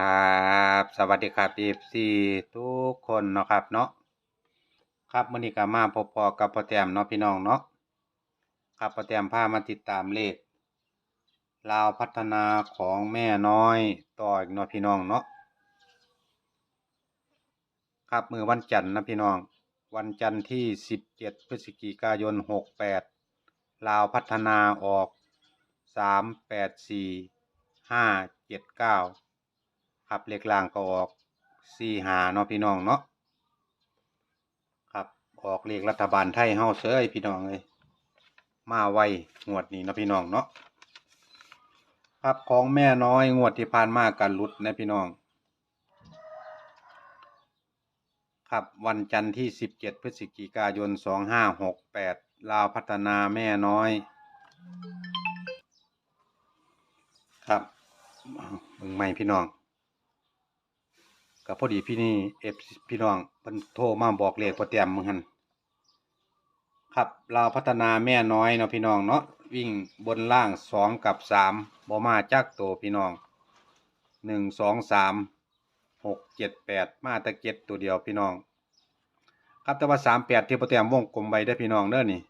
ครับสวัสดีครับ FC ทุกคนเนาะครับเนาะครับมื้อนี้ก็มาพบพอกับพ่อแต้มเนาะพี่น้องเนาะครับพ่อแต้มพามาติดตามเลขลาวพัฒนาของแม่น้อยต่ออีกเนาะพี่น้องเนาะครับมือวันจันทร์นะพี่น้อง วันจันทร์ที่ 17 พฤศจิกายน 68 ลาวพัฒนาออก 384 579 ครับเลขล่างก็ออกสี่หาเนาะพี่น้องเนาะครับออกเลขรัฐบาลไทยเฮาเสยพี่น้องเลยมาไวงวดนี้นะพี่น้องเนาะครับของแม่น้อยงวดที่ผ่านมากันหลุดนะพี่น้อง ครับวันจันทร์ที่สิบเจ็ดพฤศจิกายนสองห้าหกแปดลาวพัฒนาแม่น้อย ครับมึงไม่พี่น้อง กับพอดีพี่นี่เอฟพี่น้องเพิ่นโทรมาบอกเลขพอเตรียมมึงหันครับเราพัฒนาแม่น้อยเนาะพี่น้องเนาะวิ่งบนล่างสองกับสามบ่มาจักโตวพี่น้องหนึ่งสองสามหกเจ็ดแปดมาตะเก็ดตัวเดียวพี่น้อง ครับแต่ว่าสามแปดที่พอเตรียมวงกลมไว้ได้พี่น้องเด้อนี่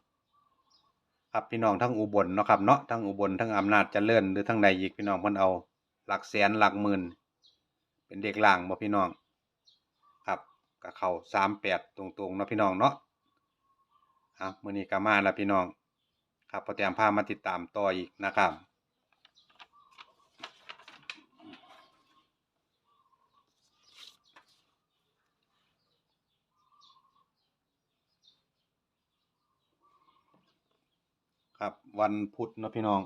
ครับพี่น้องทั้งอุบลเนาะครับเนาะทั้งอุบลทั้งอำนาจเจริญหรือทั้งใดอีกพี่น้องเพิ่นเอา หลักแสนหลักหมื่น เป็นเด็กล่างบ่พี่น้อง ครับก็เข้าสามแปดตรงๆเนาะพี่น้องเนาะอะมื้อนี้ก็มาแล้วพี่น้อง ครับพอแต้มพามาติดตามต่ออีกนะครับครับวันพุธเนาะพี่น้อง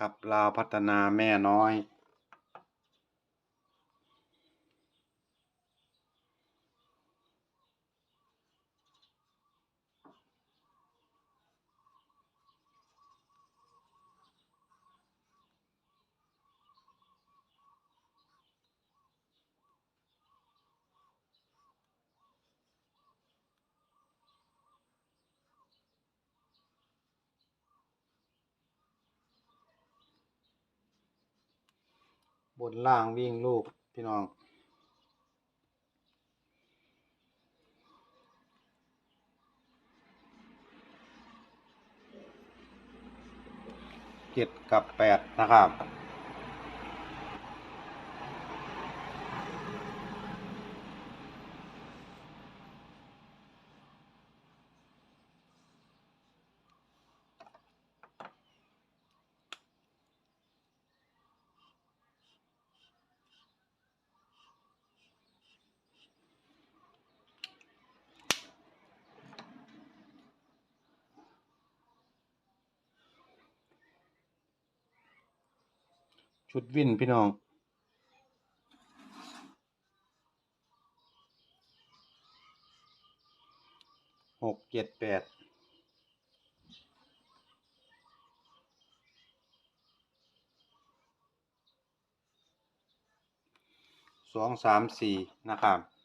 ครับลาวพัฒนาแม่น้อย บนล่างวิ่งลูกพี่น้อง เจ็ดกับแปดนะครับ ชุดวินพี่น้องหกเจ็ดแปดสองสามสี่นะครับ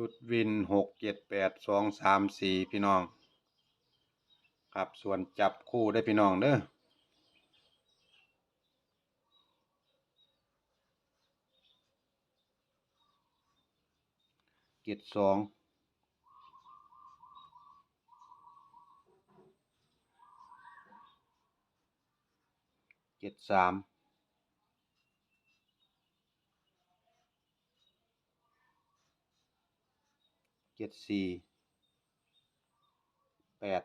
ชุดวินหกเจ็ดแปดสองสามสี่พี่น้อง ครับส่วนจับคู่ได้พี่น้องเด้อเจ็ดสองเจ็ดสาม เจ็ดสี่แปด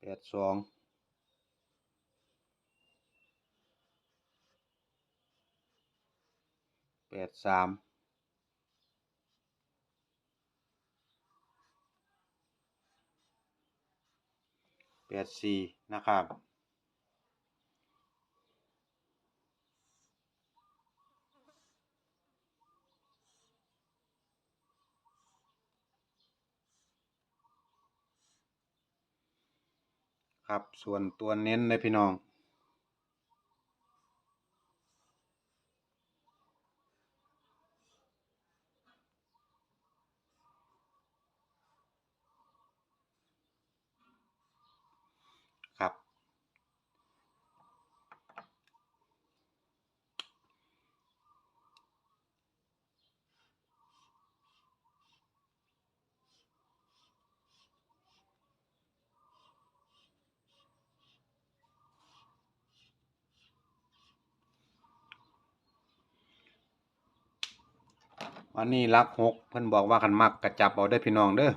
แปดสองแปดสามแปดสี่นะครับ ครับ ส่วนตัวเน้นเลยพี่น้อง ครับ วันนี้ลักหกเพิ่นบอกว่าคันมักกระจับเอาได้พี่น้องเด้อ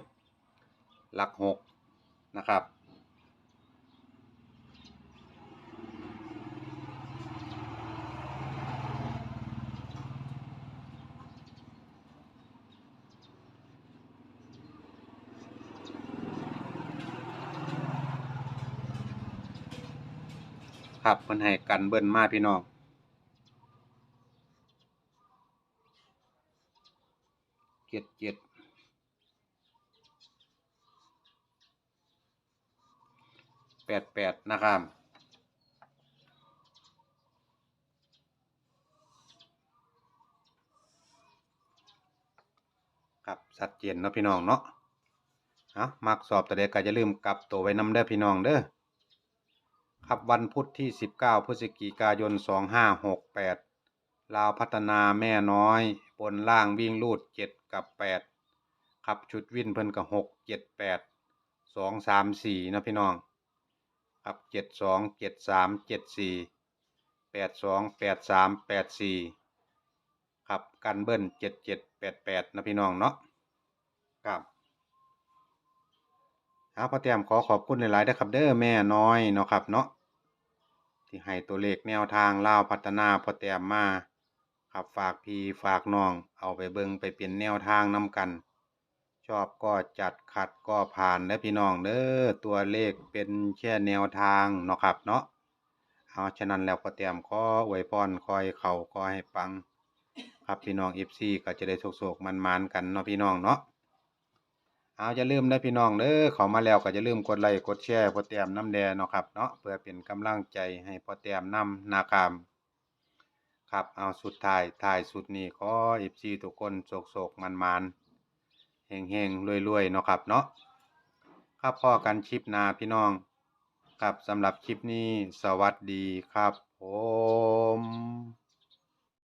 ลักหกนะครับ ครับเพิ่นให้กันเบิ้นมาพี่น้อง เจ็ดเจ็ด แปดแปดนะครับครับชัดเจนเนาะพี่น้องเนาะเอามักสอบแตัวเด็กก็จะลืมกลับตัวไว้น้ำเด้อพี่น้องเด้อครับวันพุธที่ 19 พฤศจิกายน 2568 ลาวพัฒนาแม่น้อย บนล่างวิ่งลูด 7 กับ 8 ครับชุดวินเพิ่นก็6 7 8 2 3 4 นะพี่น้อง ครับ7 2 7 3 7 4 8 2 8 3 8 4ครับกันเบิ้ล7 7 8 8นะพี่น้องเนาะครับครับพ่อแต้มขอขอบคุณหลายๆนะครับเด้อแม่น้อยเนาะครับเนาะที่ให้ตัวเลขแนวทางเล่าพัฒนาพ่อแต้มมาครับฝากพี่ฝากน้องเอาไปเบิ่งไปเป็นแนวทางนำกัน ชอบก็จัดขัดก็ผ่านเด้อพี่น้องเด้อตัวเลขเป็นแค่แนวทางเนาะครับเนาะเอาฉะนั้นแล้วพ่อแต้มขออวยพรคอยเข้าขอให้ปัง ครับพี่น้อง FC ก็จะได้โศกๆมันๆกันเนาะพี่น้องเนาะเอาอย่าลืมนะพี่น้องเด้อเขามาแล้วก็อย่าลืมกดไลค์กดแชร์พอแต้มน้ำแดงเนาะครับเนาะเพื่อเป็นกำลังใจให้พอแต้มนำนะครับครับเอาสุดท้ายท้ายสุดนี้ขอ FC ทุกคนโศกๆมันๆ แห้งๆรวยๆเนาะครับเนาะครับพอกันคลิปนาพี่น้อง ครับสำหรับคลิปนี้สวัสดีครับผม